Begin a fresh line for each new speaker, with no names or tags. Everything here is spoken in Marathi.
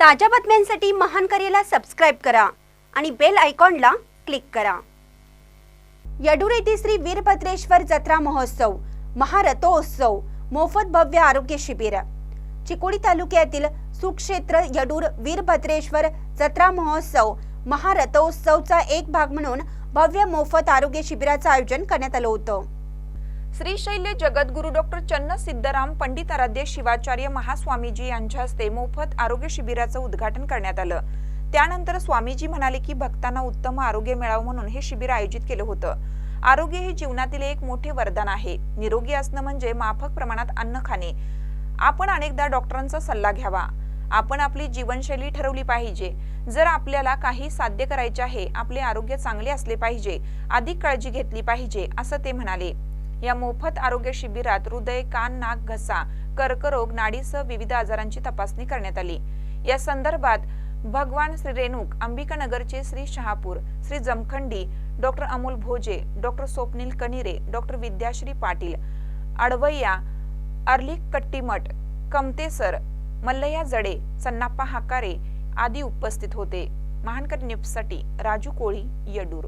ताज्या बातम्यांसाठी महान करेला सबस्क्राईब करा आणि बेल आयकॉनला क्लिक करा. यडूर येथे श्री वीरभद्रेश्वर जत्रा महोत्सव महारथोत्सव मोफत भव्य आरोग्य शिबिर. चिकोडी तालुक्यातील सुक्षेत्र यडूर वीरभद्रेश्वर जत्रा महोत्सव महारथोत्सवचा एक भाग म्हणून भव्य मोफत आरोग्य शिबिराचं आयोजन करण्यात आलं होतं.
श्रीशैल्य जगद्गुरु डॉक्टर चन्न सिद्धराम पंडित आराध्य शिवाचार्य महास्वामीजी यांच्या हस्ते मोफत आरोग्य शिबिराचं उद्घाटन करण्यात आलं. त्यानंतर स्वामीजी म्हणाले की भक्तांना उत्तम आरोग्य मिळावं म्हणून हे शिबिर आयोजित केलं होतं. आरोग्य हे जीवनातील एक मोठे वरदान आहे. निरोगी असणं म्हणजे माफक प्रमाणात अन्न खाणे. आपण अनेकदा डॉक्टरांचा सल्ला घ्यावा. आपण आपली जीवनशैली ठरवली पाहिजे. जर आपल्याला काही साध्य करायचे आहे आपले आरोग्य चांगले असले पाहिजे अधिक काळजी घेतली पाहिजे असं ते म्हणाले. या मोफत आरोग्य शिबिरात हृदय कान नाक घसा कर्करोग नाडीसह विविध आजारांची तपासणी करण्यात आली. या संदर्भात भगवान Shri Renuka अंबिकानगरचे Shri Shahapur Shri Jamkhandi doctor Amol Bhoje doctor Swapnil Kanire doctor Vidyashree Patil Adavayya early Kattimath कमतेसर Mallaya Jade Sannappa हाकारे आदी उपस्थित होते. महानकर न्यूजसाठी राजू कोळी येडूर.